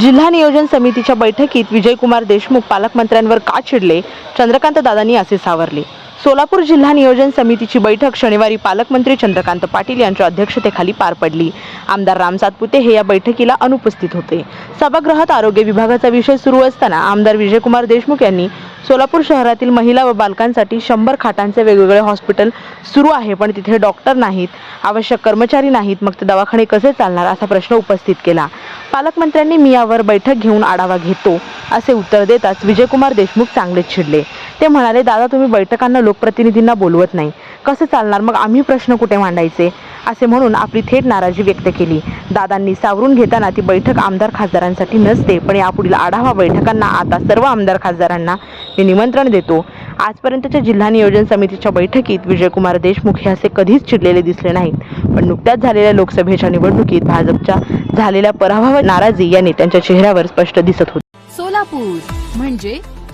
जिल्हा नियोजन समितीच्या बैठकीत विजयकुमार देशमुख पालकमंत्र्यांवर का चिडले चंद्रकांत दादांनी असे सावरले. सोलापूर जिल्हा नियोजन समितीची बैठक शनिवारी पालकमंत्री चंद्रकांत पाटील यांच्या अध्यक्षतेखाली पार पडली. आमदार राम सातपुते हे या बैठकीला अनुपस्थित होते. सभागृहात आरोग्य विभागाचा विषय सुरू असताना आमदार विजयकुमार देशमुख यांनी सोलापूर शहरातील महिला व बालकांसाठी शंभर खाटांचे वेगवेगळे हॉस्पिटल सुरू आहे पण तिथे डॉक्टर नाहीत आवश्यक कर्मचारी नाहीत मग ते दवाखाने कसे चालणार असा प्रश्न उपस्थित केला. पालकमंत्र्यांनी मी यावर बैठक घेऊन आढावा घेतो असे उत्तर देताच विजयकुमार देशमुख चांगलेच चिडले. ते म्हणाले दादा तुम्ही बैठकांना लोकप्रतिनिधींना बोलवत नाही. कसं चालणार? मग आम्ही प्रश्न कुठे मांडायचे? असे म्हणून आपली थेट नाराजी व्यक्त केली. दादांनी सावरून घेताना ती बैठक आमदार खासदारांसाठी नसते पण यापुढील आढावा बैठकांना आता सर्व आमदार खासदारांना मी निमंत्रण देतो. आजपर्यंतच्या जिल्हा नियोजन समितीच्या बैठकीत विजयकुमार देशमुख हे असे कधीच चिडलेले दिसले नाहीत. पण नुकत्याच झालेल्या लोकसभेच्या निवडणुकीत भाजपच्या झालेल्या पराभव नाराजी या नेत्यांच्या चेहऱ्यावर स्पष्ट दिसत होती. सोलापूर म्हणजे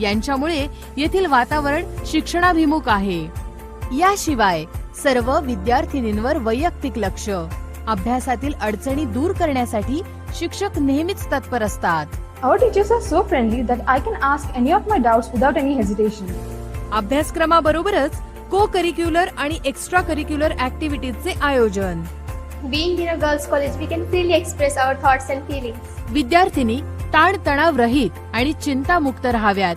यांच्यामुळे येथील वातावरण शिक्षणाभिमुख आहे. याशिवाय सर्व विद्यार्थिनींवर वैयक्तिक लक्ष. अभ्यासातील अडचणी दूर करण्यासाठी शिक्षक नेहमीच तत्पर असतात. Our teachers are so friendly that I can ask any of my doubts without any hesitation. अभ्यासक्रमाबरोबरच को करिक्युलर आणि एक्स्ट्रा करिक्युलर ऍक्टिव्हिटीजचे आयोजन. Being in a girls' college, we can freely express our thoughts and feelings. विद्यार्थिनी ताणतणाव रहित आणि चिंतामुक्त राहाव्यात.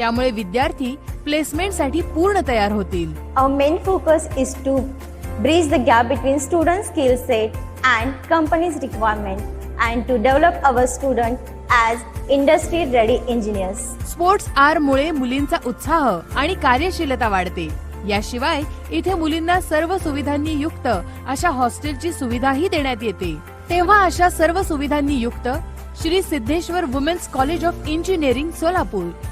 त्यामुळे विद्यार्थी प्लेसमेंटसाठी पूर्ण तयार होतील. Our main focus is to bridge the gap between student skill set and company's requirement and to develop our student as industry ready engineers. Sports R मुळे मुलींचा उत्साह आणि कार्यशीलता वाढते. याशिवाय इथे मुलींना सर्व सुविधांनी युक्त अशा हॉस्टेलची सुविधाही देण्यात येते. तेव्हा अशा सर्व सुविधांनी युक्त Shri Siddheshwar women's college of engineering Solapur.